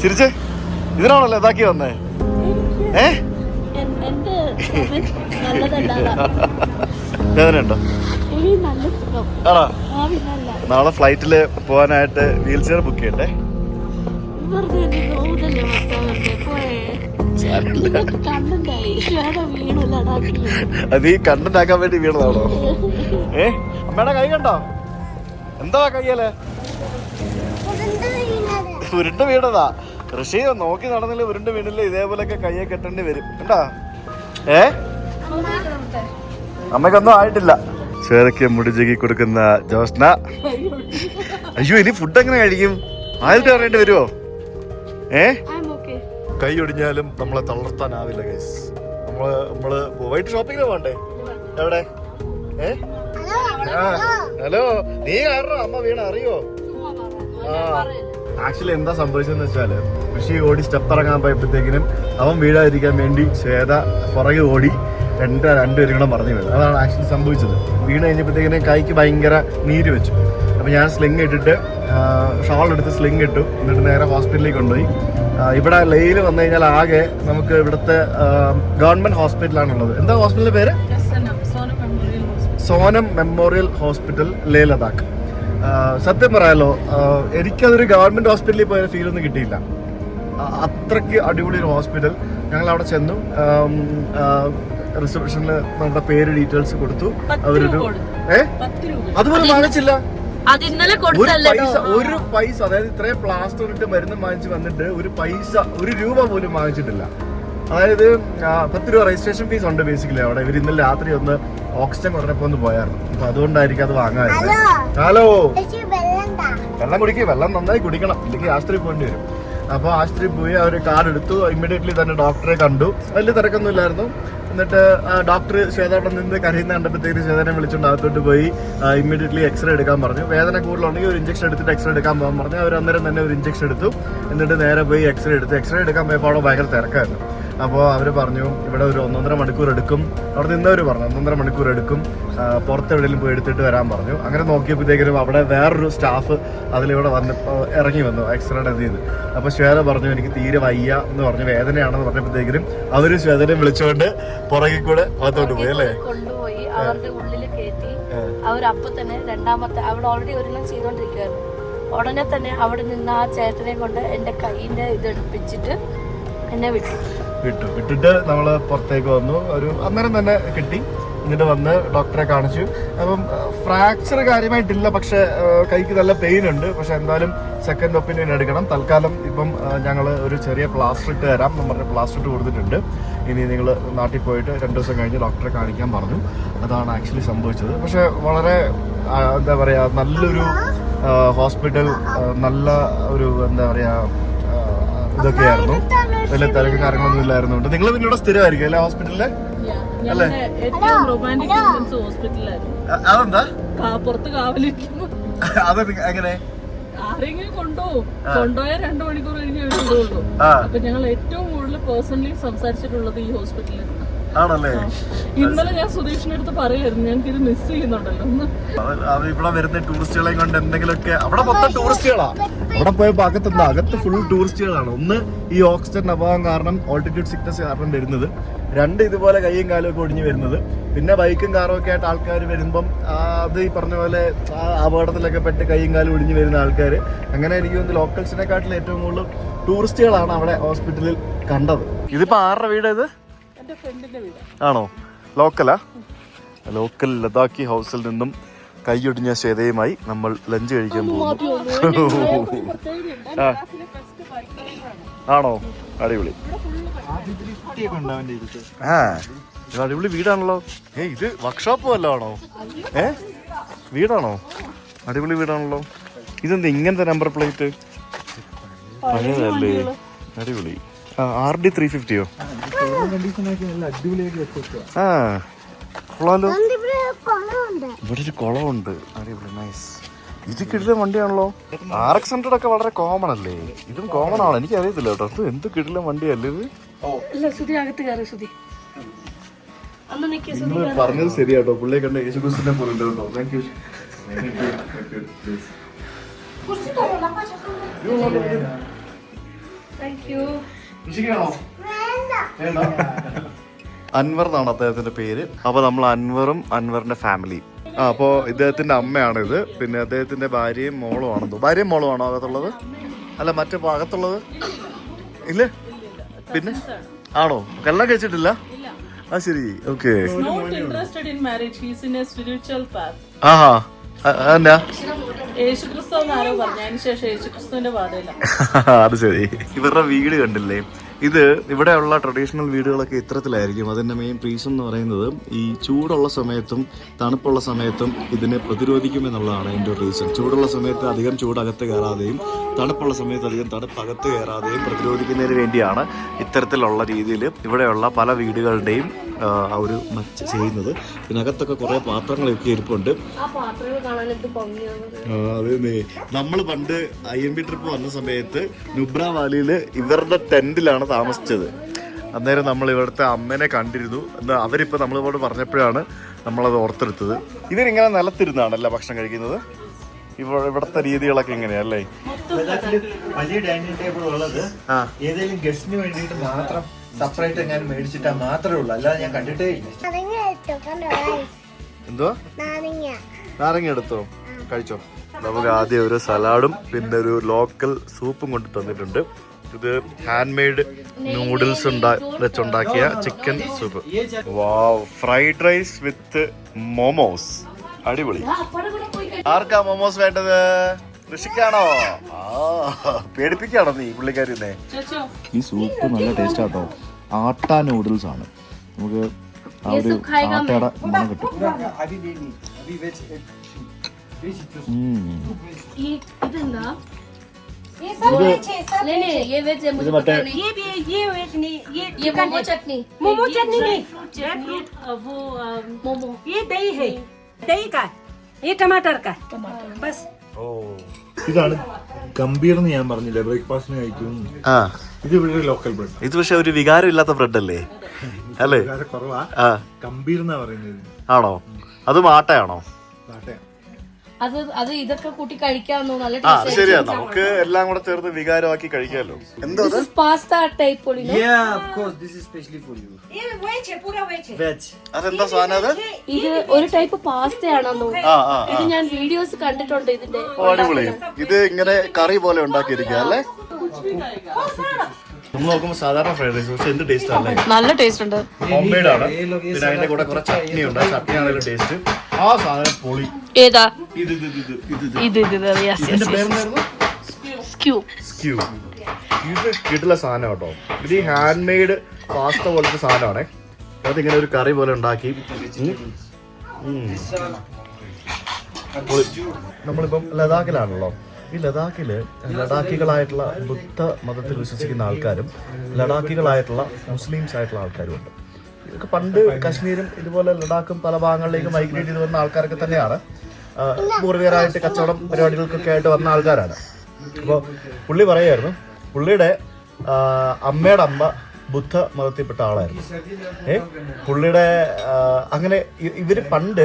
ചിരിച്ചേ. ഇതിനാണല്ലോ ഇതാക്കി വന്നേ. ഏ? വേദനയുണ്ടോ? ആണോ? നാളെ ഫ്ലൈറ്റിൽ പോകാനായിട്ട് വീൽ ചെയർ ബുക്ക് ചെയ്യണ്ടേ? അത് ഈ കണ്ടന്റ് ആക്കാൻ വേണ്ടി വീണതാണോ? ഏ? അമ്മയുടെ കൈ കണ്ടോ? എന്താ കയ്യല്ലേ ഉരുണ്ട് വീണതാ. ഋഷി നോക്കി നടന്നില്ല ഉരുണ്ട് വീണില്ല? ഇതേപോലൊക്കെ കയ്യെ കെട്ടേണ്ടി വരും. കേട്ടാ ഏ? അമ്മയ്ക്കൊന്നും ആയിട്ടില്ല. ചേരയ്ക്ക് മുടിജകി കൊടുക്കുന്ന ജോസ്ന. അയ്യോ ഇനി ഫുഡ് എങ്ങനെ കഴിക്കും? ആയിട്ട് പറയേണ്ടി വരുമോ ഏ? I'm okay. കൈ ഒടിഞ്ഞാലും നമ്മളെ തളർത്താനാവില്ല ഗൈസ് നമ്മൾ നമ്മൾ വൈകിട്ട് ഷോപ്പിങ്ങിന് പോകണ്ടേ? എവിടെ? ഏ? ആ, ഹലോ. നീ കാരണം അമ്മ വീണ അറിയോ? ആക്ച്വലി എന്താ സംഭവിച്ചതെന്ന് വെച്ചാൽ ഋഷി ഓടി സ്റ്റെപ്പ് ഇറങ്ങാൻ പോയപ്പോഴത്തേക്കിനും അവൻ വീഴാതിരിക്കാൻ വേണ്ടി ശ്വേത പുറകെ ഓടി രണ്ട് രണ്ടുപേരും കൂടെ മറിഞ്ഞു വീണു. അതാണ് ആക്ച്വലി സംഭവിച്ചത്. വീണ് കഴിഞ്ഞപ്പോഴത്തേക്കിനും കൈക്ക് ഭയങ്കര നീര് വെച്ചു. അപ്പോൾ ഞാൻ സ്ലിങ് ഇട്ടിട്ട് ഷോൾ എടുത്ത് സ്ലിങ് ഇട്ടു. എന്നിട്ട് നേരെ ഹോസ്പിറ്റലിലേക്ക് കൊണ്ടുപോയി. ഇവിടെ ലെയിൽ വന്നു കഴിഞ്ഞാൽ ആകെ നമുക്ക് ഇവിടുത്തെ ഗവൺമെന്റ് ഹോസ്പിറ്റലാണുള്ളത് എന്താ ഹോസ്പിറ്റലിന്റെ പേര്? സോനം മെമ്മോറിയൽ ഹോസ്പിറ്റൽ ലേ ലഡാക്ക് സത്യം പറയാലോ എനിക്കതൊരു ഗവൺമെന്റ് ഹോസ്പിറ്റലിൽ പോയ ഫീൽ ഒന്നും കിട്ടിയില്ല. അത്രയ്ക്ക് അടിപൊളി ഒരു ഹോസ്പിറ്റൽ. ഞങ്ങൾ അവിടെ ചെന്നു റിസപ്ഷനിൽ നമ്മുടെ പേര് ഡീറ്റെയിൽസ് കൊടുത്തു. അവരൊരു ഏ? അതുപോലെ വാങ്ങിച്ചില്ല. ഒരു പൈസ അതായത് ഇത്രയും പ്ലാസ്റ്റർ ഇട്ട് മരുന്ന് വാങ്ങിച്ച് വന്നിട്ട് ഒരു പൈസ ഒരു രൂപ പോലും വാങ്ങിച്ചിട്ടില്ല. അതായത് പത്ത് രൂപ രജിസ്ട്രേഷൻ ഫീസ് ഉണ്ട് ബേസിക്കലി അവിടെ. ഇവർ ഇന്നലെ രാത്രി ഒന്ന് ഓക്സിജൻ കുറഞ്ഞപ്പോ ഒന്ന് പോയായിരുന്നു. അപ്പൊ അതുകൊണ്ടായിരിക്കും അത് വാങ്ങാറുണ്ട് ഹലോ. വെള്ളം കുടിക്കുക വെള്ളം നന്നായി കുടിക്കണം. ഇല്ലെങ്കിൽ ആശുപത്രി പോകേണ്ടി വരും. അപ്പോൾ ആശുപത്രി പോയി അവർ കാർഡ് എടുത്തു. ഇമ്മീഡിയറ്റ്ലി തന്നെ ഡോക്ടറെ കണ്ടു. വലിയ തിരക്കൊന്നും ഇല്ലായിരുന്നു. എന്നിട്ട് ഡോക്ടർ ശ്വേത അവിടെ നിന്ന് കരയുന്ന കണ്ടപ്പോഴത്തേക്ക് ശ്വേതനെ വിളിച്ചുകൊണ്ട് അകത്തോട്ട് പോയി. ഇമ്മീഡിയറ്റ്ലി എക്സ്റേ എടുക്കാൻ പറഞ്ഞു. വേദന കൂടുതലുണ്ടെങ്കിൽ ഒരു ഇഞ്ചക്ഷൻ എടുത്തിട്ട് എക്സ്റേ എടുക്കാൻ പോകാൻ പറഞ്ഞു. അവർ അന്നേരം തന്നെ ഒരു ഇഞ്ചക്ഷൻ എടുത്തു. എന്നിട്ട് നേരെ പോയി എക്സ്റേ എടുത്തു. എക്സ്റേ എടുക്കാൻ പോയപ്പോൾ അവിടെ ഭയങ്കര തിരക്കായിരുന്നു. അപ്പോൾ അവർ പറഞ്ഞു ഇവിടെ ഒരു ഒന്നൊന്നര മണിക്കൂർ എടുക്കും. അവിടെ നിന്നവർ പറഞ്ഞു ഒന്നൊന്നര മണിക്കൂർ എടുക്കും. പുറത്ത് എവിടെയെങ്കിലും പോയി എടുത്തിട്ട് വരാൻ പറഞ്ഞു. അങ്ങനെ നോക്കിയപ്പോഴത്തേക്കും അവിടെ വേറൊരു സ്റ്റാഫ് അതിലിവിടെ വന്ന് ഇറങ്ങി വന്നു എക്സ്റേയുടെ എന്ത് ചെയ്ത്. അപ്പോൾ ശ്വേത പറഞ്ഞു എനിക്ക് തീരെ വയ്യ എന്ന് പറഞ്ഞു വേദനയാണെന്ന് പറഞ്ഞപ്പോഴത്തേക്കും അവർ ശ്വേതനെ വിളിച്ചുകൊണ്ട് പുറകിൽ കൂടെ അകത്തോട്ട് പോയി അല്ലേ? കൊണ്ടുപോയി അവരുടെ ഉള്ളിൽ കയറ്റി അവരപ്പൊ തന്നെ രണ്ടാമത്തെ അവിടെ ഓൾറെഡി ഒരെണ്ണം ഉടനെ തന്നെ അവിടെ നിന്ന് ആ ചേട്ടനെ കൊണ്ട് എന്റെ കൈയിന്റെ ഇത് എടുപ്പിച്ചിട്ട് എന്നെ വിട്ടു. വിട്ടു വിട്ടിട്ട് നമ്മൾ പുറത്തേക്ക് വന്നു. ഒരു അന്നേരം തന്നെ കിട്ടി. എന്നിട്ട് വന്ന് ഡോക്ടറെ കാണിച്ചു. അപ്പം ഫ്രാക്ചർ കാര്യമായിട്ടില്ല പക്ഷെ കൈക്ക് നല്ല പെയിൻ ഉണ്ട്. പക്ഷെ എന്തായാലും സെക്കൻഡ് ഒപ്പീനിയൻ എടുക്കണം. തൽക്കാലം ഇപ്പം ഞങ്ങൾ ഒരു ചെറിയ പ്ലാസ്റ്റർ ഇട്ട് തരാം നമ്മൾ പ്ലാസ്റ്റർ ഇട്ട് കൊടുത്തിട്ടുണ്ട്. ഇനി നിങ്ങൾ നാട്ടിൽ പോയിട്ട് രണ്ട് ദിവസം കഴിഞ്ഞ് ഡോക്ടറെ കാണിക്കാൻ പറഞ്ഞു. അതാണ് ആക്ച്വലി സംഭവിച്ചത്. പക്ഷെ വളരെ എന്താ പറയുക നല്ലൊരു ഹോസ്പിറ്റൽ നല്ല ഒരു എന്താ പറയുക ഇതൊക്കെയായിരുന്നു. വലിയ തിരക്ക് കാര്യങ്ങളൊന്നും ഇല്ലായിരുന്നുണ്ട്. നിങ്ങൾ പിന്നീട് സ്ഥിരമായിരിക്കും അല്ലേ ഹോസ്പിറ്റലിൽ? അല്ലേ? അതെന്താ? പുറത്ത് കാവലിരിക്കുന്നു. അത് എങ്ങനെ? ആരെങ്കിലും കൊണ്ടുപോകും. കൊണ്ടുപോയാൽ രണ്ടു മണിക്കൂർ കഴിഞ്ഞ് ആ. അപ്പൊ ഞങ്ങൾ ഏറ്റവും കൂടുതൽ പേഴ്സണലി സംസാരിച്ചിട്ടുള്ളത് ഈ ഹോസ്പിറ്റലിൽ ആണല്ലേ? ഇന്നലെ ഞാൻ സുധീഷിന്റെ അടുത്ത് പറയായിരുന്നു ഞങ്ങൾക്ക് ഇത് മിസ് ചെയ്യുന്നുണ്ടല്ലോ. ഒന്ന് അത് ഇവിടെ വരുന്ന ടൂറിസ്റ്റുകളെ കൊണ്ട് എന്തെങ്കിലുമൊക്കെ അവിടെ മൊത്തം ടൂറിസ്റ്റുകളാ. അവിടെ പോയപ്പോ അകത്തുണ്ട് അകത്ത് ഫുൾ ടൂറിസ്റ്റുകളാണ്. ഒന്ന് ഈ ഓക്സിജൻ അഭാവം കാരണം ഓൾട്ടിറ്റ്യൂഡ് സിക്നസ് കാരണം വരുന്നത്. രണ്ട് ഇതുപോലെ കൈയും കാലും ഒക്കെ ഒടിഞ്ഞു വരുന്നത്. പിന്നെ ബൈക്കും കാറും ഒക്കെ ആയിട്ട് ആൾക്കാർ വരുമ്പം അത് ഈ പറഞ്ഞ പോലെ ആ അപകടത്തിലൊക്കെ പെട്ട് കൈയും കാലും ഒടിഞ്ഞു വരുന്ന ആൾക്കാർ അങ്ങനെ എനിക്ക് തോന്നുന്നു ലോക്കൽസിനെക്കാട്ടിൽ ഏറ്റവും കൂടുതൽ ടൂറിസ്റ്റുകളാണ് അവിടെ ഹോസ്പിറ്റലിൽ കണ്ടത്. ഇതിപ്പോ ആരുടെ വീട് ഇത്? ആണോ? ലോക്കലാ? ലോക്കൽ ലഡാക്കി ഹൗസിൽ നിന്നും കൈയൊടിഞ്ഞ ശ്വേതയുമായി നമ്മൾ ലഞ്ച് കഴിക്കാൻ പോകുന്നു. ആണോ? അടിപൊളി. ആ ഇത് അടിപൊളി വീടാണല്ലോ. ഏ ഇത് വർക്ക്ഷോപ്പ് ആണോ? ഏ? വീടാണോ? അടിപൊളി വീടാണല്ലോ. ഇതെന്താ ഇങ്ങനത്തെ നമ്പർ പ്ലേറ്റ് പഴയതല്ലേ? അടിപൊളി. ആ ആർ ഡി ത്രീ ഫിഫ്റ്റിയോ ആ കൊള്ളാലോ. ഇവിടെ ഒരു കുളമുണ്ട് അടിപൊളി നൈസ് ഇത് കിടിലൻ വണ്ടിയാണല്ലോ. ആർ എക്സ് ഹൺഡ്രഡ് ഒക്കെ വളരെ കോമൺ അല്ലേ? ഇതും കോമൺ ആണ്. എനിക്ക് അറിയത്തില്ല കേട്ടോ. ഇത് എന്ത് കിടിലൻ വണ്ടിയല്ലേ ഇത്? നിങ്ങൾ പറഞ്ഞത് ശരിയാട്ടോ. പുള്ളിയെ കണ്ട യേശു ക്രിസ്തുവിനെ പോലെ ഉണ്ട് thank you thank you Anwar എന്നാണ് അദ്ദേഹത്തിന്റെ പേര്. അപ്പൊ നമ്മൾ അൻവറും അൻവറിന്റെ ഫാമിലി ആ അപ്പോ ഇദ്ദേഹത്തിന്റെ അമ്മയാണിത്. പിന്നെ അദ്ദേഹത്തിന്റെ ഭാര്യയും മോളും ആണെന്തോ ഭാര്യയും മോളും ആണോ അകത്തുള്ളത്? അല്ല മറ്റേ അകത്തുള്ളത്? ഇല്ല? പിന്നെ? ആണോ? കല്യാണം കഴിച്ചിട്ടില്ല? ആ ശരി. Okay not interested in marriage he's in a spiritual path ആഹാ. എന്നാ അത് ശരി. ഇവരുടെ വീട് കണ്ടില്ലേ? ഇത് ഇവിടെയുള്ള ട്രഡീഷണൽ വീടുകളൊക്കെ ഇത്തരത്തിലായിരിക്കും. അതിന്റെ മെയിൻ റീസൺ എന്ന് പറയുന്നത് ഈ ചൂടുള്ള സമയത്തും തണുപ്പുള്ള സമയത്തും ഇതിനെ പ്രതിരോധിക്കും എന്നുള്ളതാണ് അതിന്റെ റീസൺ ചൂടുള്ള സമയത്ത് അധികം ചൂടകത്ത് കയറാതെയും തണുപ്പുള്ള സമയത്ത് അധികം തണുപ്പ് അകത്ത് കയറാതെയും പ്രതിരോധിക്കുന്നതിന് വേണ്ടിയാണ് ഇത്തരത്തിലുള്ള രീതിയിൽ ഇവിടെയുള്ള പല വീടുകളുടെയും ആ, ഒരു മച്ച് ചെയ്യുന്നത്. പിന്നെ അകത്തൊക്കെ കുറേ പാത്രങ്ങളൊക്കെ ഇരിപ്പുണ്ട്. അതെ നമ്മൾ പണ്ട് ഐ എം ബി ട്രിപ്പ് വന്ന സമയത്ത് നുബ്ര വാലിയിൽ ഇവരുടെ ടെന്റിലാണ് താമസിച്ചത്. അന്നേരം നമ്മൾ ഇവിടുത്തെ അമ്മനെ കണ്ടിരുന്നു. എന്താ അവരിപ്പോൾ നമ്മളോട് പറഞ്ഞപ്പോഴാണ് നമ്മളത് ഓർത്തെടുത്തത്. ഇവരിങ്ങനെ നിലത്തിരുന്നാണല്ലേ ഭക്ഷണം കഴിക്കുന്നത്? ഇവ ഇവിടുത്തെ രീതികളൊക്കെ ഇങ്ങനെയല്ലേ അല്ലേ? വലിയ ഡൈനിങ് ടേബിൾ ഉള്ളത്. ഏതെങ്കിലും ഗസ്റ്റിന് വേണ്ടിയിട്ട് മാത്രം സെപ്പറേറ്റ് ഞാൻ മേടിച്ചിട്ടാ മാത്രമേ ഉള്ളൂ. അല്ലാതെ ഞാൻ കണ്ടിട്ടേ ഇല്ല. എന്തോ എന്തുവാ? നാരങ്ങ. എടുത്തോ? കഴിച്ചോ? നമുക്ക് ആദ്യം ഒരു സലാഡും പിന്നെ ഒരു ലോക്കൽ സൂപ്പും കൊണ്ട് തന്നിട്ടുണ്ട്. ഇത് ഹാൻഡ് മെയ്ഡ് നൂഡിൽസ് ഉണ്ടാ വെച്ചുണ്ടാക്കിയ chicken soup wow fried rice with momos അടിപൊളി. ആർക്കാ മോമോസ് വേണ്ടത്? കൃഷിക്കാണോ പേടിപ്പിക്കാണോ നീ പുള്ളിക്കാരിന്നെ ഈ സൂപ്പ് നല്ല ടേസ്റ്റ് ആട്ടോ ആട്ട നൂഡിൽസ് ആണ് നമുക്ക് ആ ഒരു ആട്ടയുടെ മണം കിട്ടും ഇത് മറ്റേ मोमो चटनी नहीं मोमो ये दही है दही का ये टमाटर का टमाटर बस ഇതാണ് ഗംഭീർ എന്ന് ഞാൻ പറഞ്ഞില്ലേ ബ്രേക്ക്ഫാസ്റ്റിന് കഴിക്കും. ആ. ഇത് ഇവിടെ ലോക്കൽ ബ്രെഡ് ഇത് പക്ഷെ ഒരു വികാരം ഇല്ലാത്ത ബ്രെഡ് അല്ലേ? അല്ലേ കുറവാ. ആ. ഗംഭീർ എന്നാ പറയുന്നത്. ആണോ? അതും ആട്ടയാണോ? നാട്ടെ അത് അത് ഇതൊക്കെ കൂട്ടി കഴിക്കാമെന്നോ നല്ല ആ ടേസ്റ്റ് ശരിയാ നമുക്ക് എല്ലാം കൂടെ ചേർത്ത് വികാരമാക്കി കഴിക്കാമല്ലോ എന്തോ ദിസ് ഇസ് പാസ്ത ടൈപ്പ് പൊളി Yeah, of course, this is especially for you. ये वेज है पूरा वेज है Veg. അതെന്താ സാധനം അത് ഇത് ഒരു ടൈപ്പ് പാസ്തയാണെന്നോ ആ ആ ഇത് ഞാൻ വീഡിയോസ് കണ്ടിട്ടുണ്ട് ഇതിന്റെ ഓ, അടിപൊളി ഇത് ഇങ്ങനെ കറി പോലെ ഉണ്ടാക്കിയിരിക്കുക അല്ലേ നമ്മൾ സാധാരണ ഫ്രൈഡ് റൈസ് പക്ഷെ എന്ത് ടേസ്റ്റ് ആണ് നല്ല ടേസ്റ്റ് ഉണ്ട്. ഹോം ആണ്. പിന്നെ അതിന്റെ കൂടെ കുറെ ചട്നി ഉണ്ട് ചട്നി ആണെങ്കിലും ടേസ്റ്റ് ആ സാധനം പൊളി. ഏതാ? ഇത് ഇത് ഇത് ഇത് ഇത് ഇത്. ഇതിന്റെ പേരെന്തായിരുന്നു? സ്ക്യൂ സ്ക്യൂ ഇത് കിട്ടുള്ള സാധനം കേട്ടോ. ഇത് ഈ ഹാൻഡ് മെയ്ഡ് പാസ്ത പോലത്തെ സാധനമാണേ. ഇങ്ങനെ ഒരു കറി പോലെ ഉണ്ടാക്കി. നമ്മളിപ്പം ലഡാക്കിലാണല്ലോ. ഈ ലഡാക്കിൽ ലഡാക്കികളായിട്ടുള്ള ബുദ്ധ മതത്തിൽ വിശ്വസിക്കുന്ന ആൾക്കാരും ലഡാക്കികളായിട്ടുള്ള മുസ്ലിംസ് ആയിട്ടുള്ള ആൾക്കാരും ഉണ്ട്. ഇതൊക്കെ പണ്ട് കശ്മീരും ഇതുപോലെ ലഡാക്കും പല ഭാഗങ്ങളിലേക്ക് മൈഗ്രേറ്റ് ചെയ്ത് വന്ന ആൾക്കാരൊക്കെ തന്നെയാണ്. പൂർവികരായിട്ട് കച്ചവടം പരിപാടികൾക്കൊക്കെ ആയിട്ട് വന്ന ആൾക്കാരാണ്. അപ്പോൾ പുള്ളി പറയായിരുന്നു പുള്ളിയുടെ അമ്മയുടെ അമ്മ ബുദ്ധ മതത്തിൽപ്പെട്ട ആളായിരുന്നു. ഏ? പുള്ളിയുടെ അങ്ങനെ ഇവർ പണ്ട്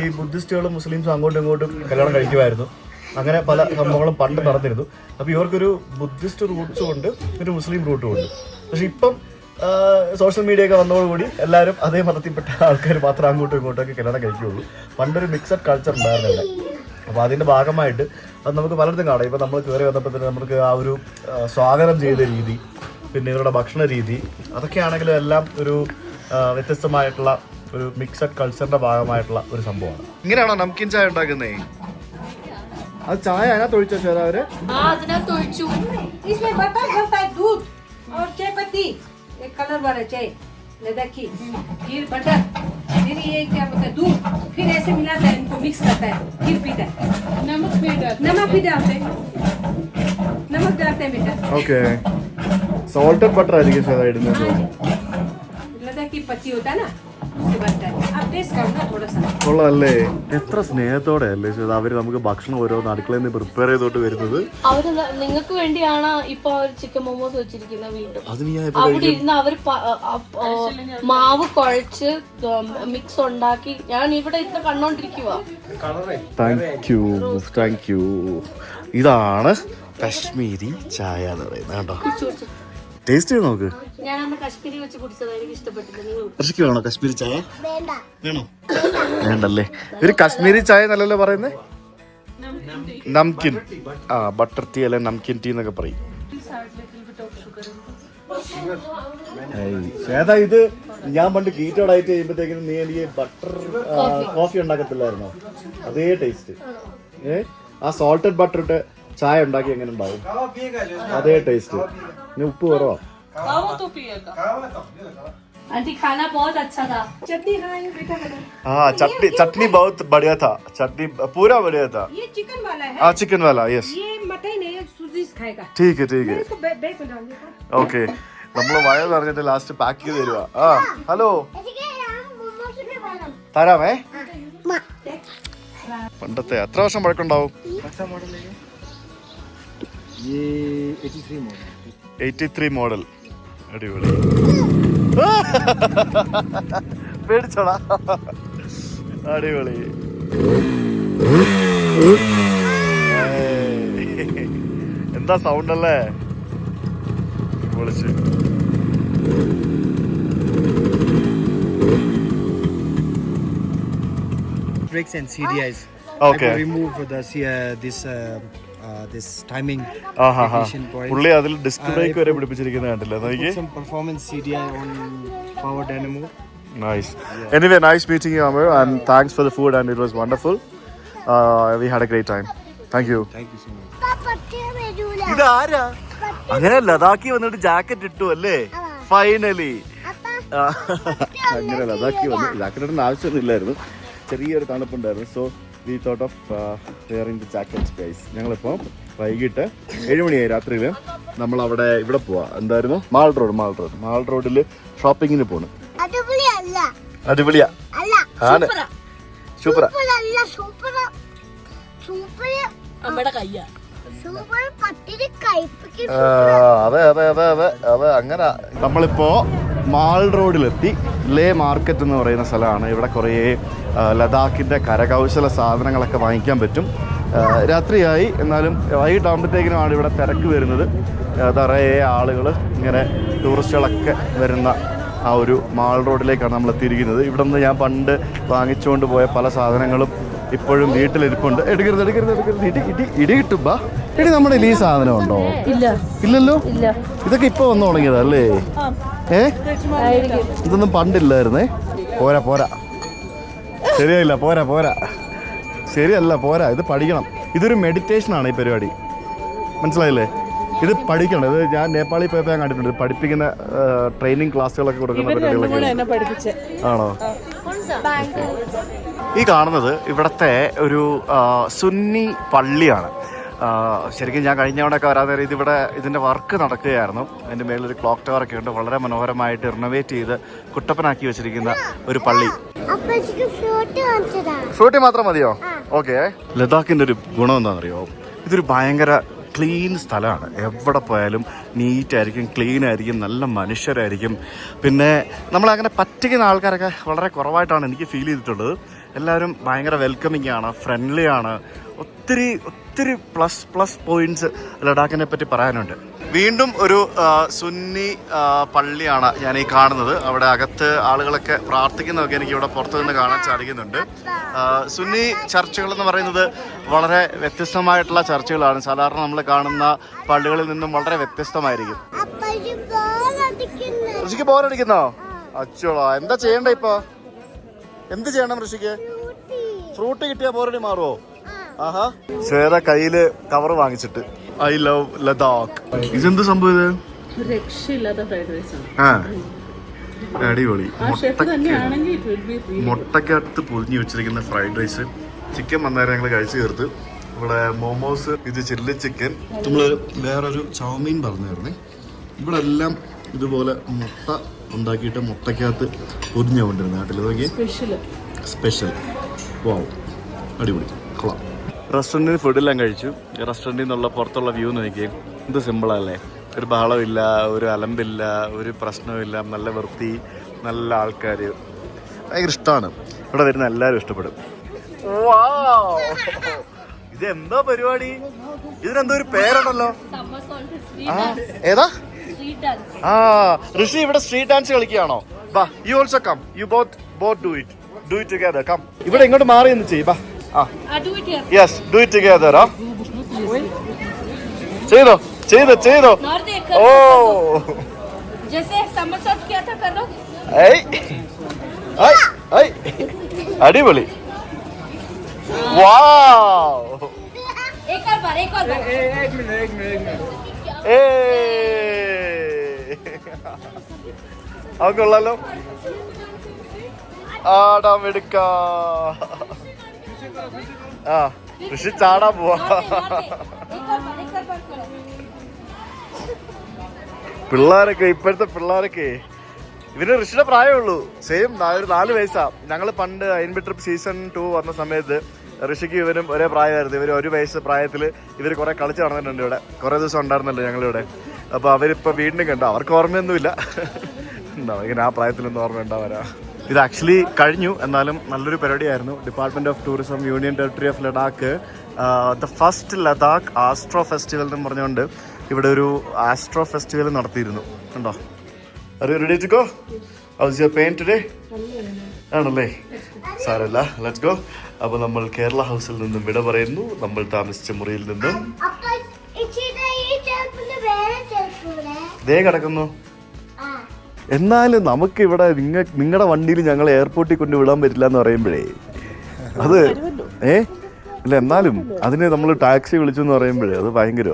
ഈ ബുദ്ധിസ്റ്റുകളും മുസ്ലിംസും അങ്ങോട്ടും ഇങ്ങോട്ടും കല്യാണം കഴിക്കുമായിരുന്നു. അങ്ങനെ പല സംഭവങ്ങളും പണ്ട് നടന്നിരുന്നു. അപ്പോൾ ഇവർക്കൊരു ബുദ്ധിസ്റ്റ് റൂട്ട്സും ഉണ്ട് ഒരു മുസ്ലിം റൂട്ടും ഉണ്ട്. പക്ഷെ ഇപ്പം സോഷ്യൽ മീഡിയ ഒക്കെ വന്നതോടുകൂടി എല്ലാവരും അതേ മതത്തിൽപ്പെട്ട ആൾക്കാർ മാത്രം അങ്ങോട്ടും ഇങ്ങോട്ടും ഒക്കെ കല്യാണം കഴിക്കുകയുള്ളൂ. പണ്ടൊരു മിക്സഡ് കൾച്ചർ ഉണ്ടായിരുന്നു അവിടെ അപ്പോൾ അതിന്റെ ഭാഗമായിട്ട് അത് നമുക്ക് പലയിടത്തും കാണാം. ഇപ്പൊ നമ്മൾ കയറി വന്നപ്പോൾ തന്നെ നമുക്ക് ആ ഒരു സ്വാഗതം ചെയ്ത രീതി പിന്നെ ഇവരുടെ ഭക്ഷണ രീതി അതൊക്കെയാണെങ്കിലും എല്ലാം ഒരു വ്യത്യസ്തമായിട്ടുള്ള ഒരു മിക്സഡ് കൾച്ചറിന്റെ ഭാഗമായിട്ടുള്ള ഒരു സംഭവമാണ്. ഇങ്ങനെയാണോ നംകിൻ ചായ ഉണ്ടാക്കുന്നേ? അത് ചായ അതിനകത്ത് ഒഴിച്ചോ ചേരാ അവര് ആ അതിനകത്ത് ഒഴിച്ചു इसमें बटर डलता है दूध और चाय पत्ती एक कलर वाला चाय लद्दाखी फिर बटर फिर ये क्या बोलते हैं दूध फिर ऐसे मिलाता है इनको मिक्स करता है फिर पीता है नमक भी डाल नमक भी डालते हैं नमक डालते हैं बेटा ഓക്കെ സോൾട്ടഡ് ബട്ടർ ആയിരിക്കും ചേരാ ഇടുന്നത് लद्दाखी पत्ती होता है ना उससे बनता है കൊള്ളാല്ലേ എത്ര സ്നേഹത്തോടെ അല്ലേ അവർ നമുക്ക് ഭക്ഷണം ഓരോ അടുക്കളയിൽ നിന്ന് പ്രിപ്പയർ ചെയ്തോട്ട് വരുന്നത്. അവർ നിങ്ങൾക്ക് വേണ്ടിയാണ് ഇപ്പൊ അവർ ചിക്കൻ മോമോസ് വെച്ചിരിക്കുന്നത് വീണ്ടും. അവിടെ ഇരുന്ന് അവർ മാവ് കുഴച്ച് മിക്സ് ഉണ്ടാക്കി. ഞാൻ ഇവിടെ ഇന്ന് കണ്ടോണ്ടിരിക്കുക താങ്ക് യു താങ്ക് യു ഇതാണ് കശ്മീരി ചായ എന്ന് പറയുന്നത് കേട്ടോ. ടേസ്റ്റ് ചെയ്ത് നോക്ക്. കൃഷിക്ക് വേണോ കശ്മീരി ചായ? വേണ്ട. വേണോ? വേണ്ടല്ലേ? ഒരു കശ്മീരി ചായ നല്ലല്ലോ പറയുന്നേ. നംകിൻ. ആ ബട്ടർ ടീ അല്ലെ നംകിൻ ടീ എന്നൊക്കെ പറയും. ശ്വേത ഇത് ഞാൻ പണ്ട് കീറ്റോ ഡയറ്റ് ചെയ്യുമ്പോഴത്തേക്കും നീ എനിക്ക് ബട്ടർ കോഫി. ഉണ്ടാക്കത്തില്ലായിരുന്നോ? അതേ ടേസ്റ്റ് ഏ? ആ സോൾട്ടഡ് ബട്ടർ ഇട്ട് ചായ ഉണ്ടാക്കി എങ്ങനെ ഉണ്ടാവും അതേ ടേസ്റ്റ് ഇനി ഉപ്പ് കുറവാ खाओ तो पिएगा आंटी खाना बहुत अच्छा था चटनी खाएंगे बेटा वाला हाँ चटनी चटनी बहुत बढ़िया था चटनी पूरा बढ़िया था ये चिकन वाला है हाँ चिकन वाला यस ये मटन है सूजी से खाएगा ठीक है ठीक है इसको बै- बैग में डाल देता ഓക്കെ നമ്മൾ വയ പറഞ്ഞിട്ട് ലാസ്റ്റ് പാക്ക് ചെയ്ത് തരുവാ ആ ഹലോ എനിക്ക് ഞാൻ മുമ്പോട്ട് വേണം തരാമേ പണ്ടത്തെ എത്ര വർഷം പഴക്കമുണ്ടാവും ये 83 मॉडल എയ്റ്റി ത്രീ മോഡൽ അടിപൊളി പേടിച്ചോടാ അടിപൊളി എന്താ സൗണ്ട് അല്ലേ പൊളിച്ച് brakes and CDIs. Okay. I could remove the uh, this uh, uh. പുള്ളി അതിൽ ഡിസ്ക് ബ്രേക്ക് വരെ പിടിപ്പിച്ചിരിക്കുന്നത് കണ്ടില്ല for the food, and it was wonderful. Uh, we had a great time. Thank you. Thank you so much. പട്ടിയെ വരൂല ഇതാരാ അങ്ങനെ ലഡാക്കി വന്നിട്ട് ജാക്കറ്റ് ഇട്ടു അല്ലേ ഫൈനലി അങ്ങനെ ലഡാക്കി വന്നു ജാക്കറ്റ് ഇടേണ്ട ആവശ്യമൊന്നുമില്ലായിരുന്നു ചെറിയൊരു തണുപ്പുണ്ടായിരുന്നു so we thought of wearing the jacket guys ഞങ്ങളിപ്പോൾ വൈകിട്ട് ഏഴുമണിയായി രാത്രിയിൽ നമ്മൾ അവിടെ ഇവിടെ പോവാ. എന്തായിരുന്നു? Mall road mall road. Mall റോഡിൽ ഷോപ്പിങ്ങിന് പോണ്. അടിപൊളിയാ. അല്ല ആണ്. സൂപ്പറാ. അതെ അതെ അതെ അതെ അതെ അങ്ങനെ. നമ്മളിപ്പോ മാൾ റോഡിലെത്തി ലേ മാർക്കറ്റ് എന്ന് പറയുന്ന സ്ഥലമാണ്. ഇവിടെ കുറേ ലഡാക്കിന്റെ കരകൗശല സാധനങ്ങളൊക്കെ വാങ്ങിക്കാൻ പറ്റും. രാത്രിയായി. എന്നാലും വൈകിട്ടാകുമ്പോഴത്തേക്കിനുമാണ് ഇവിടെ തിരക്ക് വരുന്നത്. നിറയെ ആളുകൾ ഇങ്ങനെ ടൂറിസ്റ്റുകളൊക്കെ വരുന്ന ആ ഒരു മാൾ റോഡിലേക്കാണ് നമ്മൾ എത്തിയിരിക്കുന്നത് ഇവിടെ നിന്ന് ഞാൻ പണ്ട് വാങ്ങിച്ചുകൊണ്ട് പോയ പല സാധനങ്ങളും ഇപ്പോഴും വീട്ടിലിരിപ്പുണ്ട്. എടുക്കരുത് എടുക്കരുത് എടുക്കരുത്. ഇടി ഇടി ഇടി കിട്ടും ബാ എടി നമ്മുടെ ഈ സാധനം ഉണ്ടോ ഇല്ല. ഇല്ലല്ലോ? ഇല്ല. ഇതൊക്കെ ഇപ്പൊ വന്നു തുടങ്ങിയതല്ലേ? ഏ? ആയിരിക്കും. ഇതൊന്നും പണ്ടില്ലായിരുന്നേ. പോരാ പോരാ. ശരിയായില്ല പോരാ പോരാ. ശരിയല്ല പോരാ. ഇത് പഠിക്കണം. ഇതൊരു മെഡിറ്റേഷൻ ആണ് ഈ പരിപാടി. മനസ്സിലായില്ലേ? ഇത് പഠിക്കണം. ഇത് ഞാൻ നേപ്പാളിൽ പോയപ്പോൾ ഞാൻ കണ്ടിട്ടുണ്ട്. ഇത് പഠിപ്പിക്കുന്ന ട്രെയിനിങ് ക്ലാസ്സുകളൊക്കെ കൊടുക്കുന്ന പരിപാടികളൊക്കെ ആണോ? ഈ കാണുന്നത് ഇവിടുത്തെ ഒരു സുന്നി പള്ളിയാണ്. ശരിക്കും ഞാൻ കഴിഞ്ഞ തവണയൊക്കെ വരാതെ ഇത് ഇതിവിടെ ഇതിന്റെ വർക്ക് നടക്കുകയായിരുന്നു. അതിന്റെ മേലൊരു ക്ലോക്ക് ടവറൊക്കെ ഉണ്ട്. വളരെ മനോഹരമായിട്ട് റിനോവേറ്റ് ചെയ്ത് കുട്ടപ്പനാക്കി വെച്ചിരിക്കുന്ന ഒരു പള്ളി. ഫ്രൂട്ട് മാത്രം മതിയോ? ഓക്കെ. ലഡാക്കിന്റെ ഒരു ഗുണം എന്താണെന്നറിയോ? ഇതൊരു ഭയങ്കര ക്ലീൻ സ്ഥലമാണ്. എവിടെ പോയാലും നീറ്റ് ആയിരിക്കും ക്ലീൻ ആയിരിക്കും നല്ല മനുഷ്യരായിരിക്കും. പിന്നെ നമ്മളങ്ങനെ പറ്റിക്കുന്ന ആൾക്കാരൊക്കെ വളരെ കുറവായിട്ടാണ് എനിക്ക് ഫീൽ ചെയ്തിട്ടുള്ളത്. എല്ലാവരും ഭയങ്കര വെൽക്കമിങ് ആണ് ഫ്രണ്ട്ലി ആണ്. ഒത്തിരി ഒത്തിരി പ്ലസ് പ്ലസ് പോയിന്റ്സ് ലഡാക്കിനെ പറ്റി പറയാനുണ്ട്. വീണ്ടും ഒരു സുന്നി പള്ളിയാണ് ഞാൻ ഈ കാണുന്നത്. അവിടെ അകത്ത് ആളുകളൊക്കെ പ്രാർത്ഥിക്കുന്നതൊക്കെ എനിക്ക് ഇവിടെ പുറത്തു നിന്ന് കാണാൻ സാധിക്കുന്നുണ്ട്. സുന്നി ചർച്ചുകൾ എന്ന് പറയുന്നത് വളരെ വ്യത്യസ്തമായിട്ടുള്ള ചർച്ചുകളാണ്. സാധാരണ നമ്മൾ കാണുന്ന പള്ളികളിൽ നിന്നും വളരെ വ്യത്യസ്തമായിരിക്കും. ഋഷിക്ക് ബോറടിക്കുന്നോ അച്ചോളോ എന്താ ചെയ്യണ്ട ഇപ്പൊ? എന്ത് ചെയ്യണം ഋഷിക്ക്? ഫ്രൂട്ട് കിട്ടിയാ പോരടി മാറുമോ ആഹാ. ശ്വേത കയ്യിൽ കവർ വാങ്ങിച്ചിട്ട്. ഐ ലവ് ലഡാക്ക് ഇതെന്ത് സംഭവം ഇത്? ഒരു ഫ്രൈഡ് റൈസ് ആണ്. ആ. അടിപൊളി. മുട്ടക്കകത്ത് പൊതിഞ്ഞു വെച്ചിരിക്കുന്ന ഫ്രൈഡ് റൈസ് ചിക്കൻ വന്നേരം ഞങ്ങൾ കഴിച്ചു തീർത്ത്. ഇവിടെ മോമോസ് ഇത് ചില്ലി ചിക്കൻ നമ്മൾ വേറൊരു ചൗമീൻ പറഞ്ഞായിരുന്നേ. ഇവിടെ എല്ലാം ഇതുപോലെ മുട്ട ഉണ്ടാക്കിയിട്ട് മുട്ടയ്ക്കകത്ത് പൊതിഞ്ഞു കൊണ്ടിരുന്നത് നാട്ടിൽ നോക്കി സ്പെഷ്യൽ വാവ് അടിപൊളി. കൊള്ളാം. റെസ്റ്റോറന്റിൽ ഫുഡെല്ലാം കഴിച്ചു. റെസ്റ്റോറന്റിൽ നിന്നുള്ള പുറത്തുള്ള വ്യൂ നോക്കി എന്ത് സിമ്പിളല്ലേ ഒരു ബഹളമില്ല ഒരു അലമ്പില്ല ഒരു പ്രശ്നമില്ല നല്ല വൃത്തി നല്ല ആൾക്കാർ ഭയങ്കര ഇഷ്ടമാണ്. ഇവിടെ വരുന്ന എല്ലാവരും ഇഷ്ടപ്പെടും. ഇത് എന്താ പരിപാടി? ഇതിനെന്തോ ഒരു പേരുണ്ടല്ലോ. ഏതാ? ആ ഋഷി ഇവിടെ സ്ട്രീറ്റ് ഡാൻസ് കളിക്കുകയാണോ ബാ you also come you both both do it do it together come ഇവിടെ ഇങ്ങോട്ട് മാറി എന്ന് ചെയ്യ് ബാ ah ah do it here yes do it together ആ ചെയ്തോ ചെയ്തോ ചെയ്തോ नॉर्थ एक ഓ जैसे समर सॉल्ट किया था कर लो ഏയ് ഐ ഐ അടിപൊളി വാവ് एक और बार एक और അത് കൊള്ളാലോ ആടാ മെടുക്ക. ആ കൃഷി ചാടാൻ പോവാ. പിള്ളേരൊക്കെ ഇപ്പോഴത്തെ പിള്ളേരൊക്കെ. ഇവന് ഋഷിയുടെ പ്രായമുള്ളൂ സെയിം ഒരു നാല് വയസ്സാ. ഞങ്ങൾ പണ്ട് അയൻബി ട്രിപ്പ് സീസൺ ടു വന്ന സമയത്ത് ഋഷിക്ക് ഇവരും ഒരേ പ്രായമായിരുന്നു. ഇവർ ഒരു വയസ്സ് പ്രായത്തിൽ ഇവർ കുറെ കളിച്ച് നടന്നിട്ടുണ്ട് ഇവിടെ. കുറേ ദിവസം ഉണ്ടായിരുന്നല്ലോ ഞങ്ങളിവിടെ. അപ്പൊ അവരിപ്പോൾ വീണ്ടും കണ്ടോ. അവർക്ക് ഓർമ്മയൊന്നുമില്ല. ഉണ്ടാവും ഇങ്ങനെ ആ പ്രായത്തിലൊന്നും ഓർമ്മ ഉണ്ടാവാനാ ഇത് ആക്ച്വലി കഴിഞ്ഞു. എന്നാലും നല്ലൊരു പരിപാടിയായിരുന്നു. Department of tourism union territory of Ladakh the first Ladakh astro festival എന്ന് പറഞ്ഞുകൊണ്ട് ഇവിടെ ഒരു ആസ്ട്രോ ഫെസ്റ്റിവൽ നടത്തിയിരുന്നു. ready to go? How's your pain today? ആണല്ലേ? സാരല്ല. ലെറ്റ്സ് ഗോ അപ്പോൾ നമ്മൾ കേരള ഹൗസിൽ നിന്നും വിട പറയുന്നു. നമ്മൾ താമസിച്ച മുറിയിൽ നിന്നും. ദേ കിടക്കുന്നു. എന്നാലും നമുക്ക് ഇവിടെ നിങ്ങ നിങ്ങളുടെ വണ്ടിയിൽ ഞങ്ങൾ എയർപോർട്ടിൽ കൊണ്ട് വിടാൻ പറ്റില്ല എന്ന് പറയുമ്പോഴേ അത് ഏ? അല്ല എന്നാലും അതിന് നമ്മൾ ടാക്സി വിളിച്ചു എന്ന് പറയുമ്പോഴേ അത് ഭയങ്കര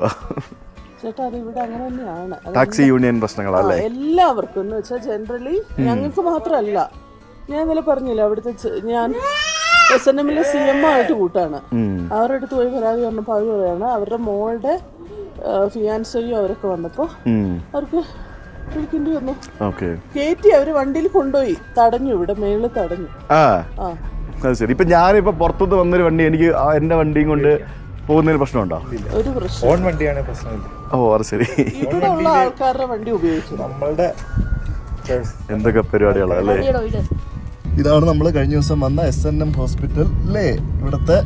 ടാക്സി യൂണിയൻ പ്രശ്നങ്ങളല്ലേ എല്ലാവർക്കും എന്ന് വെച്ചാൽ ജനറലി ഞങ്ങൾക്ക് മാത്രമല്ല ഞാൻ ഇന്നലെ പറഞ്ഞില്ല അവിടുത്തെ ഞാൻ എസ് എൻ എമ്മിലെ സി എം ആയിട്ട് കൂട്ടാണ്. അവരുടെ അടുത്ത് പോയി പരാതി പറഞ്ഞപ്പോൾ അവർ പറയാണ് അവരുടെ മോളുടെ ഫിയാൻസയും അവരൊക്കെ വന്നപ്പോൾ അവർക്ക് വിളിക്കേണ്ടി വന്നു. കേറ്റി കയറ്റി അവർ വണ്ടിയിൽ കൊണ്ടുപോയി. തടഞ്ഞു ഇവിടെ മേളിൽ തടഞ്ഞു. ആ. ശരി. ഇപ്പൊ ഞാനിപ്പോ പുറത്തുനിന്ന് വന്നൊരു വണ്ടി എനിക്ക് എന്റെ വണ്ടിയും കൊണ്ട് പോകുന്നതിന് പ്രശ്നമുണ്ടോ? ഒരു പ്രശ്നം ഓൺ വണ്ടിയാണ് പ്രശ്നമില്ല. ഓ അത് ശരി. ഇവിടെ ഉള്ള ആൾക്കാരുടെ വണ്ടി ഉപയോഗിച്ചു. നമ്മളുടെ എന്തൊക്കെ പരിപാടികളാ അല്ലേ? ഇതാണ് നമ്മൾ കഴിഞ്ഞ ദിവസം വന്ന എസ് എൻ എം ഹോസ്പിറ്റൽ അല്ലേ ഇവിടുത്തെ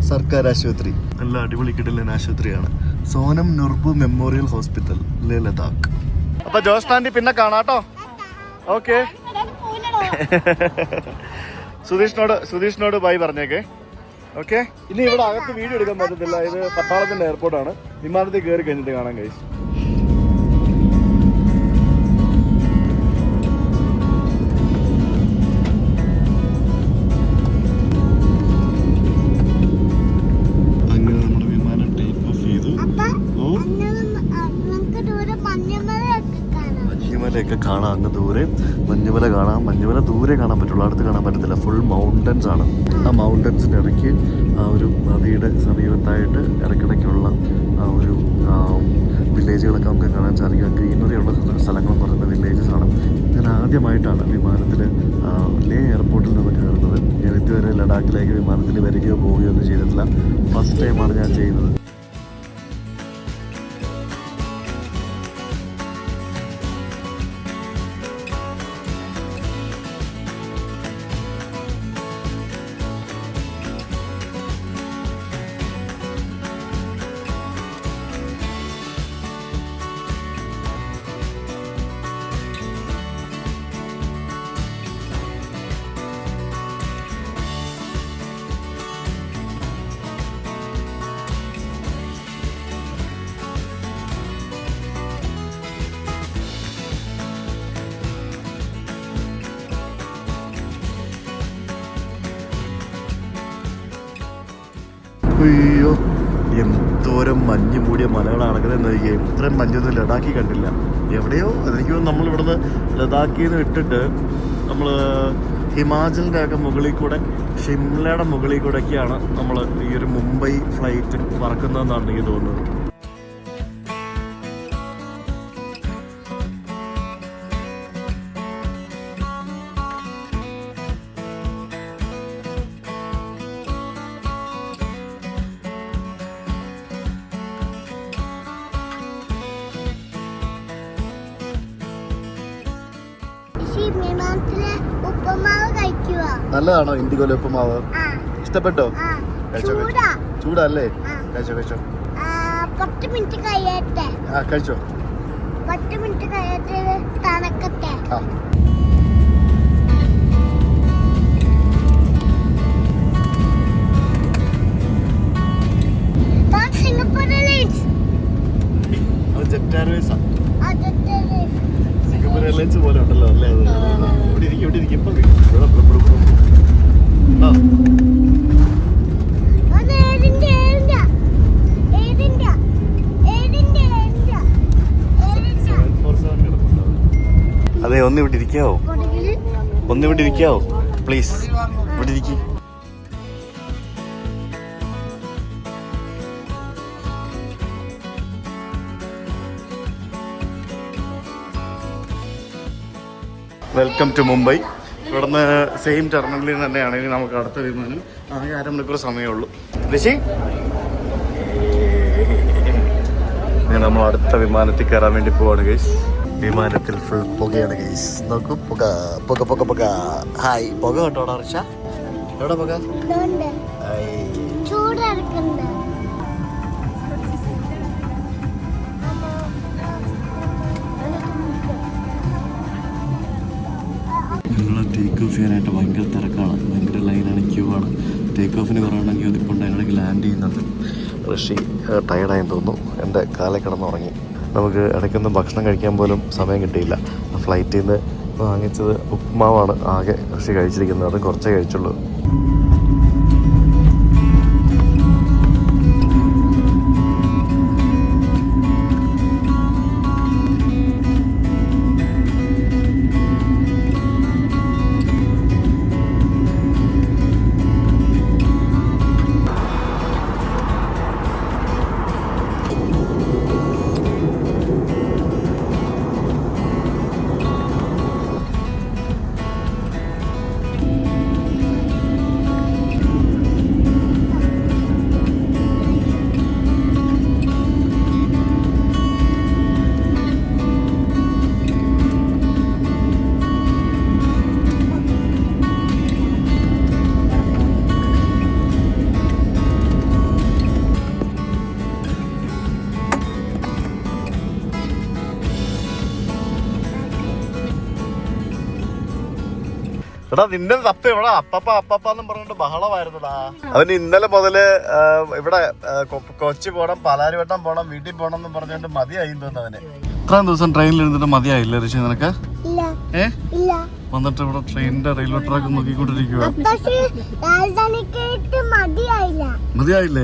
സർക്കാർ ആശുപത്രി. നല്ല അടിപൊളി കിടലൻ ആശുപത്രിയാണ്. Sonam Nurbu memorial hospital Leh Ladakh. അപ്പൊ ജോസ് ആന്റി പിന്നെ കാണാട്ടോ? ഓക്കെ. സുധീഷിനോട് സുധീഷിനോട് ബൈ പറഞ്ഞേക്കേ. ഓക്കെ. ഇനി ഇവിടെ അകത്ത് വീഡിയോ എടുക്കാൻ പറ്റത്തില്ല. ഇത് പട്ടാളത്തിന്റെ എയർപോർട്ടാണ് വിമാനത്തിൽ കയറി കഴിഞ്ഞിട്ട് കാണാൻ കഴിച്ചു മഞ്ഞുമലയൊക്കെ കാണാം അങ്ങ് ദൂരെ. മഞ്ഞുമല കാണാം. മഞ്ഞുമല ദൂരെ കാണാൻ പറ്റുള്ളൂ. അടുത്ത് കാണാൻ പറ്റത്തില്ല. ഫുൾ മൗണ്ടൻസ് ആണ്. ആ മൗണ്ടൻസിന്റെ ഇടയ്ക്ക് ആ ഒരു നദിയുടെ സമീപത്തായിട്ട് ഇടയ്ക്കിടയ്ക്കുള്ള ആ ഒരു വില്ലേജുകളൊക്കെ നമുക്ക് കാണാൻ സാധിക്കും. ഗ്രീനറി ഉള്ള സ്ഥലങ്ങൾ എന്ന് പറയുന്ന വില്ലേജസ് ആണ്. ഞാൻ ആദ്യമായിട്ടാണ് വിമാനത്തിൽ ലേ എയർപോർട്ടിൽ നിന്ന് കയറുന്നത്. ഞാൻ ഇതുവരെ ലഡാക്കിലേക്ക് വിമാനത്തിൽ വരികയോ പോവുകയോ ഒന്നും ചെയ്തിട്ടില്ല. ഫസ്റ്റ് ടൈമാണ് ഞാൻ ചെയ്യുന്നത്. അയ്യോ എന്തോരം മഞ്ഞ് മൂടിയ മലകളാണ് കിടക്കുന്നത്. ഇത്രയും മഞ്ഞൊന്നും ലഡാക്കി കണ്ടില്ല. എവിടെയോ എനിക്ക് നമ്മൾ ഇവിടുന്ന് ലഡാക്കിൽ നിന്ന് ഇട്ടിട്ട് നമ്മൾ ഹിമാചലിന്റെ ഒക്കെ മുകളിൽ കൂടെ ഷിംലയുടെ മുകളിൽ കൂടെയൊക്കെയാണ് നമ്മൾ ഈ ഒരു മുംബൈ ഫ്ലൈറ്റ് പറക്കുന്നതെന്നാണ് എനിക്ക് തോന്നുന്നത്. നല്ലതാണോ ഇൻഡിഗോലെ ഉപ്പുമാവ്? ഇഷ്ടപ്പെട്ടോ? ചൂടല്ലേ? കഴിച്ചോ കഴിച്ചോ. ആ, പത്ത് മിനിറ്റ് കഴിയട്ടെ. ആ കഴിച്ചോ. പത്ത് മിനിറ്റ് കഴിയട്ടെ തണക്കട്ടെ. ആ. Singapore Airlines. എയർലൈൻസ് പോലെ ഉണ്ടല്ലോ അല്ലേ? ഇവിടെ ഇരിക്കും ഇവിടെ ഇരിക്കും. ഇപ്പൊ അത് ഏതിന്റെ ഏതിന്റെ ഏതിന്റെ ഏതിന്റെ ഏതിന്റെ ഏതിന്റെ 747 അതെ ഒന്ന് ഇവിടെ ഇരിക്കാവോ? ഒന്ന് ഇവിടെ ഇരിക്കാവോ? പ്ലീസ് ഇവിടെ ഇരിക്കും. വെൽക്കം ടു മുംബൈ ഇവിടുന്ന് സെയിം ടെർമിനലിൽ തന്നെയാണ് ഇനി നമുക്ക് അടുത്ത വിമാനം ആകെ അരമണിക്കൂർ സമയമുള്ളൂ ഋഷി? ഇനി നമ്മൾ അടുത്ത വിമാനത്തിൽ കയറാൻ വേണ്ടി പോവാണ് ഗൈസ് വിമാനത്തിൽ ഫുൾ പുകയാണ് ഗൈസ് നോക്കൂ പുക. പുക പുക പുക. ഹായ് പുക കേട്ടോടാ ഋഷ? എവിടെ പുക? ഇതുണ്ട്. ടേക്ക് ചെയ്യാനായിട്ട് ഭയങ്കര തിരക്കാണ്. ഭയങ്കര ലൈനാണ് ക്യൂ ആണ്. ടേക്ക് ഓഫിന് കുറവാണെങ്കിൽ അതിപ്പോൾ അതിനിടയ്ക്ക് ലാൻഡ് ചെയ്യുന്നുണ്ട്. ഋഷി ടയർഡായെന്ന് തോന്നുന്നു. എന്റെ കാലെ കിടന്നുറങ്ങി. നമുക്ക് ഇടയ്ക്കൊന്നും ഭക്ഷണം കഴിക്കാൻ പോലും സമയം കിട്ടിയില്ല. ഫ്ലൈറ്റിൽ നിന്ന് വാങ്ങിച്ചത് ഉപ്മാവാണ്. ആകെ ഋഷി കഴിച്ചിരിക്കുന്നത്. അത് കുറച്ചേ കഴിച്ചുള്ളൂ. എടാ നിന്നെ തപ്പ് ഇവിടെ അപ്പപ്പ അപ്പപ്പ എന്നും പറഞ്ഞിട്ട് ബഹളമായിരുന്നടാ. അവന് ഇന്നലെ മുതൽ ഇവിടെ കൊച്ചി പോണം പാലാരിവട്ടം പോണം വീട്ടിൽ പോണം എന്ന് പറഞ്ഞോണ്ട് മതിയായി തോന്നുന്നു അവന്. ഇത്രയും ദിവസം ട്രെയിനിൽ ഇരുന്നിട്ട് മതിയായില്ല ഋഷി നിനക്ക്? ഏ? വന്നിട്ട് ഇവിടെ ട്രെയിനിന്റെ റെയിൽവേ ട്രാക്ക് നോക്കിക്കൊണ്ടിരിക്കുക മതിയായില്ല.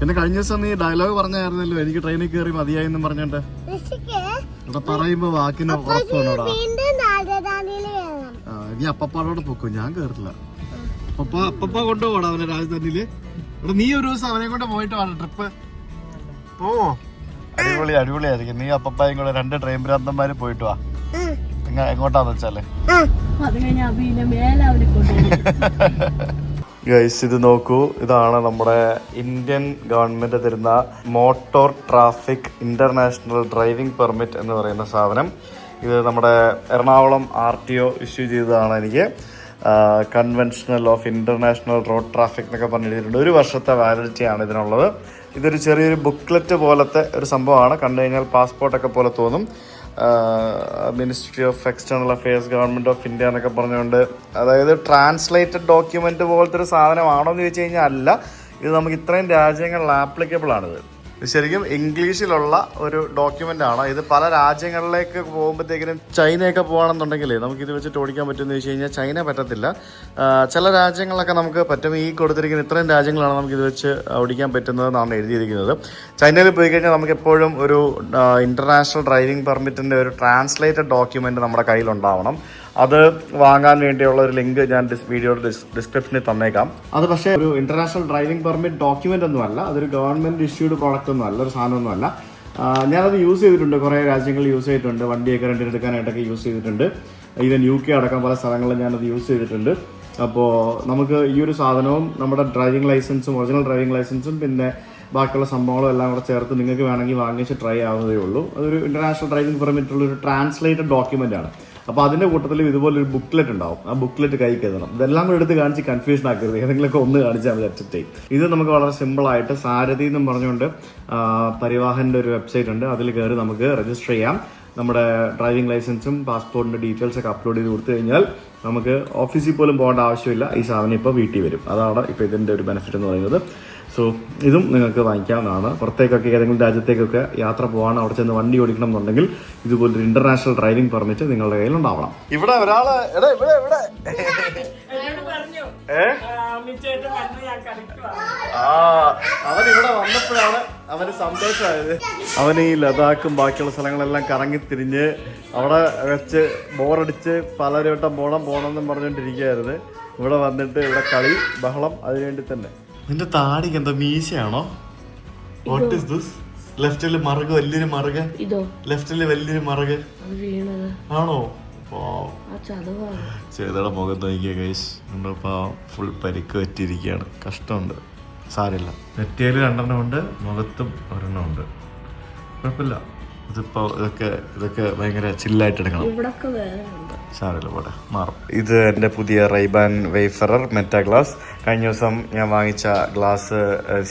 പിന്നെ കഴിഞ്ഞ ദിവസം നീ ഡയലോഗ് പറഞ്ഞായിരുന്നല്ലോ എനിക്ക് ട്രെയിനിൽ കയറി മതിയായി എന്ന് പറഞ്ഞോണ്ട് ഇവിടെ പറയുമ്പോ വാക്കിന് ഉറപ്പ് നീ അപ്പപ്പാടോടെ പൊക്കോ? ഞാൻ കേറില്ല അപ്പപ്പ അപ്പപ്പ കൊണ്ടുപോടാ അവനെ രാജധാനിയിൽ. ഇവിടെ നീ ഒരു ദിവസം അവനെ കൊണ്ട് പോയിട്ട് വേണം ട്രിപ്പ്. ഓ അടിപൊളി അടിപൊളിയായിരിക്കും. നീ അപ്പപ്പായും കൂടെ രണ്ട് ട്രെയിൻ ഭ്രാന്തന്മാര് പോയിട്ട് വാ. എങ്ങോട്ടാന്ന് വെച്ചാൽ? ഗൈസ് ഇത് നോക്കൂ. ഇതാണ് നമ്മുടെ ഇന്ത്യൻ ഗവൺമെന്റ് തരുന്ന motor traffic international driving permit എന്ന് പറയുന്ന സാധനം. ഇത് നമ്മുടെ Ernakulam R T O issue ചെയ്തതാണ് എനിക്ക്. Conventional of international road traffic എന്നൊക്കെ പറഞ്ഞിട്ടുണ്ട് ഒരു വർഷത്തെ വാലിഡിറ്റി ആണ് ഇതിനുള്ളത്. ഇതൊരു ചെറിയൊരു ബുക്ക്ലെറ്റ് പോലത്തെ ഒരു സംഭവമാണ്. കണ്ടു കഴിഞ്ഞാൽ പാസ്പോർട്ടൊക്കെ പോലെ തോന്നും. Ministry of external affairs government of India എന്നൊക്കെ പറഞ്ഞുകൊണ്ട്. അതായത് ട്രാൻസ്ലേറ്റഡ് ഡോക്യുമെന്റ് പോലത്തെ ഒരു സാധനമാണോ എന്ന് ചോദിച്ചു കഴിഞ്ഞാൽ അല്ല. ഇത് നമുക്ക് ഇത്രയും രാജ്യങ്ങളിൽ ആപ്ലിക്കബിൾ ആണിത്. ശരിക്കും ഇംഗ്ലീഷിലുള്ള ഒരു ഡോക്യുമെന്റ് ആണ്. ഇത് പല രാജ്യങ്ങളിലേക്ക് പോകുമ്പോഴത്തേക്കിനും ചൈനയൊക്കെ പോകുകയാണെന്നുണ്ടെങ്കിൽ നമുക്ക് ഇത് വെച്ചിട്ട് ഓടിക്കാൻ പറ്റുമെന്ന് വെച്ച് കഴിഞ്ഞാൽ ചൈന പറ്റത്തില്ല. ചില രാജ്യങ്ങളൊക്കെ നമുക്ക് പറ്റും. ഈ കൊടുത്തിരിക്കുന്ന ഇത്രയും രാജ്യങ്ങളാണ് നമുക്ക് ഇത് വെച്ച് ഓടിക്കാൻ പറ്റുന്നതെന്നാണ് എഴുതിയിരിക്കുന്നത്. ചൈനയിൽ പോയി കഴിഞ്ഞാൽ നമുക്ക് എപ്പോഴും ഒരു ഇന്റർനാഷണൽ ഡ്രൈവിംഗ് പെർമിറ്റിന്റെ ഒരു ട്രാൻസ്ലേറ്റഡ് ഡോക്യുമെന്റ് നമ്മുടെ കയ്യിലുണ്ടാവണം. അത് വാങ്ങാൻ വേണ്ടിയുള്ള ഒരു ലിങ്ക് ഞാൻ വീഡിയോയുടെ ഡിസ്ക്രിപ്ഷനിൽ തന്നേക്കാം. അത് പക്ഷേ ഒരു ഇന്റർനാഷണൽ ഡ്രൈവിംഗ് പെർമിറ്റ് ഡോക്യുമെന്റ് ഒന്നുമല്ല അതൊരു ഗവൺമെന്റ് ഇഷ്യൂഡ് പ്രോഡക്റ്റ് ഒന്നും അല്ല. ഒരു സാധനമൊന്നും അല്ല. ആ, ഞാനത് യൂസ് ചെയ്തിട്ടുണ്ട്. കുറേ രാജ്യങ്ങളിൽ യൂസ് ചെയ്തിട്ടുണ്ട്. വണ്ടിയൊക്കെ റെന്റിനെടുക്കാനായിട്ടൊക്കെ യൂസ് ചെയ്തിട്ടുണ്ട്. ഈവൻ യു കെ അടക്കം പല സ്ഥലങ്ങളിൽ ഞാനത് യൂസ് ചെയ്തിട്ടുണ്ട്. അപ്പോൾ നമുക്ക് ഈ ഒരു സാധനവും നമ്മുടെ ഡ്രൈവിംഗ് ലൈസൻസും ഒറിജിനൽ ഡ്രൈവിംഗ് ലൈസൻസും പിന്നെ ബാക്കിയുള്ള സംഭവങ്ങളും എല്ലാം കൂടെ ചേർത്ത് നിങ്ങൾക്ക് വേണമെങ്കിൽ വാങ്ങിച്ച് ട്രൈ ആവുന്നതേ ഉള്ളൂ. അതൊരു ഇന്റർനാഷണൽ ഡ്രൈവിംഗ് പെർമിറ്റുള്ള ഒരു ട്രാൻസ്ലേറ്റഡ് ഡോക്യുമെന്റ് ആണ്. അപ്പോൾ അതിന്റെ കൂട്ടത്തിൽ ഇതുപോലൊരു ബുക്ക്ലെറ്റ് ഉണ്ടാവും. ആ ബുക്ക്ലെറ്റ് കൈ കരുതണം ഇതെല്ലാം കൂടെ എടുത്ത് കാണിച്ച് കൺഫ്യൂഷൻ ആക്കരുത്. ഏതെങ്കിലുമൊക്കെ ഒന്ന് കാണിച്ചാൽ മതി അറ്റത്തെ ഇത് നമുക്ക് വളരെ സിമ്പിൾ ആയിട്ട് സാരഥി എന്നും പറഞ്ഞുകൊണ്ട് പരിവാഹന്റെ ഒരു വെബ്സൈറ്റ് ഉണ്ട്. അതിൽ കയറി നമുക്ക് രജിസ്റ്റർ ചെയ്യാം. നമ്മുടെ ഡ്രൈവിംഗ് ലൈസൻസും പാസ്പോർട്ടിന്റെ ഡീറ്റെയിൽസ് ഒക്കെ അപ്ലോഡ് ചെയ്ത് കൊടുത്തു കഴിഞ്ഞാൽ നമുക്ക് ഓഫീസിൽ പോലും പോകേണ്ട ആവശ്യമില്ല. ഈ സാധനം ഇപ്പോൾ വീട്ടിൽ വരും. അതാണ് ഇപ്പോൾ ഇതിന്റെ ഒരു ബെനിഫിറ്റ് എന്ന് പറയുന്നത്. സോ ഇതും നിങ്ങൾക്ക് വാങ്ങിക്കാവുന്നതാണ്. പുറത്തേക്കൊക്കെ ഏതെങ്കിലും രാജ്യത്തേക്കൊക്കെ യാത്ര പോകാൻ അവിടെ ചെന്ന് വണ്ടി ഓടിക്കണം എന്നുണ്ടെങ്കിൽ ഇതുപോലൊരു ഇന്റർനാഷണൽ ഡ്രൈവിംഗ് പെർമിറ്റ് നിങ്ങളുടെ കയ്യിൽ ഉണ്ടാവണം ഇവിടെ ഒരാൾ എടാ ഇവിടെ ഇവിടെ. അവൻ ഇവിടെ വന്നപ്പോഴാണ് അവന് സന്തോഷമായത്. അവൻ ഈ ലഡാക്കും ബാക്കിയുള്ള സ്ഥലങ്ങളെല്ലാം കറങ്ങി തിരിഞ്ഞ് അവിടെ വെച്ച് ബോറടിച്ച് പലരും വട്ടം പോണം പോണം എന്നും പറഞ്ഞുകൊണ്ടിരിക്കുകയായിരുന്നു. ഇവിടെ വന്നിട്ട് ഇവിടെ കളി ബഹളം അതിനുവേണ്ടി തന്നെ. നിന്റെ താടിക്ക് എന്താ മീശയാണോ? വാട്ട് ഇസ് ദിസ് ലെഫ്റ്റിൽ മറുക് വലിയൊരു മറുക്. ഇതോ. ലെഫ്റ്റിൽ വലിയൊരു മറുക്. ആണോ? ചേതയുടെ മുഖം നോക്കിയ കൈസ് നമ്മളിപ്പോ ഫുൾ പരിക്ക് പറ്റിയിരിക്കുകയാണ്. കഷ്ടമുണ്ട്. സാരില്ല നെറ്റിയിൽ രണ്ടെണ്ണം ഉണ്ട് മുഖത്തും ഒരെണ്ണം ഉണ്ട്. കുഴപ്പമില്ല. ഇതിപ്പോ ഇതൊക്കെ ഇതൊക്കെ ഭയങ്കര ചില്ലായിട്ട് എടുക്കണം. ഇവിടൊക്കെ വേറെ ഉണ്ട്. സാരമില്ല പോട്ടെ. മാറും. ഇത് എന്റെ പുതിയ റൈബാൻ വെയ്ഫറർ മെറ്റ ഗ്ലാസ് കഴിഞ്ഞ ദിവസം ഞാൻ വാങ്ങിച്ച ഗ്ലാസ്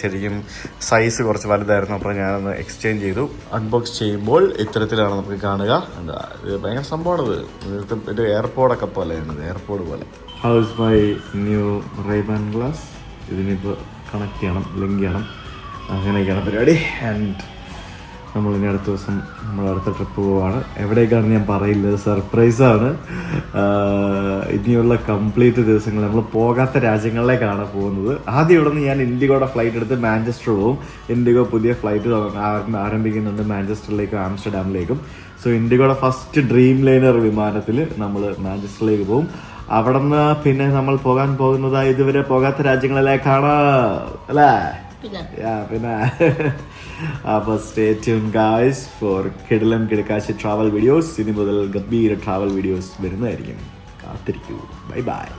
ശരിക്കും സൈസ് കുറച്ച് വലുതായിരുന്നു. അപ്പോൾ ഞാനൊന്ന് എക്സ്ചേഞ്ച് ചെയ്തു. അൺബോക്സ് ചെയ്യുമ്പോൾ ഇത്തരത്തിലാണ് നമുക്ക് കാണുക. ഇത് ഭയങ്കര സംഭവമാണ് ഇത്. ഒരു എയർപോർട്ടൊക്കെ പോലെയാണ് ഇത് എയർപോർട്ട് പോലെ. How's my new Ray Ban glass ഇതിനിപ്പോൾ കണക്ട് ചെയ്യണം ലിങ്ക് ചെയ്യണം. അങ്ങനെയൊക്കെയാണ് പരിപാടി. ആൻഡ് നമ്മൾ ഇനി അടുത്ത ദിവസം നമ്മൾ അടുത്ത ട്രിപ്പ് പോവാണ്. എവിടേക്കാണ് ഞാൻ പറയില്ല സർപ്രൈസാണ് ഇനിയുള്ള കംപ്ലീറ്റ് ദിവസങ്ങൾ നമ്മൾ പോകാത്ത രാജ്യങ്ങളിലേക്കാണ് പോകുന്നത്. ആദ്യം ഇവിടെ നിന്ന് ഞാൻ ഇൻഡിഗോയുടെ ഫ്ലൈറ്റ് എടുത്ത് മാഞ്ചസ്റ്റർ പോവും. ഇൻഡിഗോ പുതിയ ഫ്ലൈറ്റ് ആരംഭിക്കുന്നുണ്ട് മാഞ്ചസ്റ്ററിലേക്കും ആംസ്റ്റർഡാമിലേക്കും. സോ ഇൻഡിഗോയുടെ ഫസ്റ്റ് ഡ്രീം ലൈനർ വിമാനത്തിൽ നമ്മൾ മാഞ്ചസ്റ്ററിലേക്ക് പോകും അവിടെ നിന്ന് പിന്നെ നമ്മൾ പോകാൻ പോകുന്നത് ഇതുവരെ പോകാത്ത രാജ്യങ്ങളിലേക്കാണ്. അല്ലേ? പിന്നെ? അപ്പോൾ stay tune guys for Kidilam Kidakkashi travel videos ഇനി മുതൽ ഗംഭീര ട്രാവൽ വീഡിയോസ് വരുന്നതായിരിക്കും. കാത്തിരിക്കൂ. Bye bye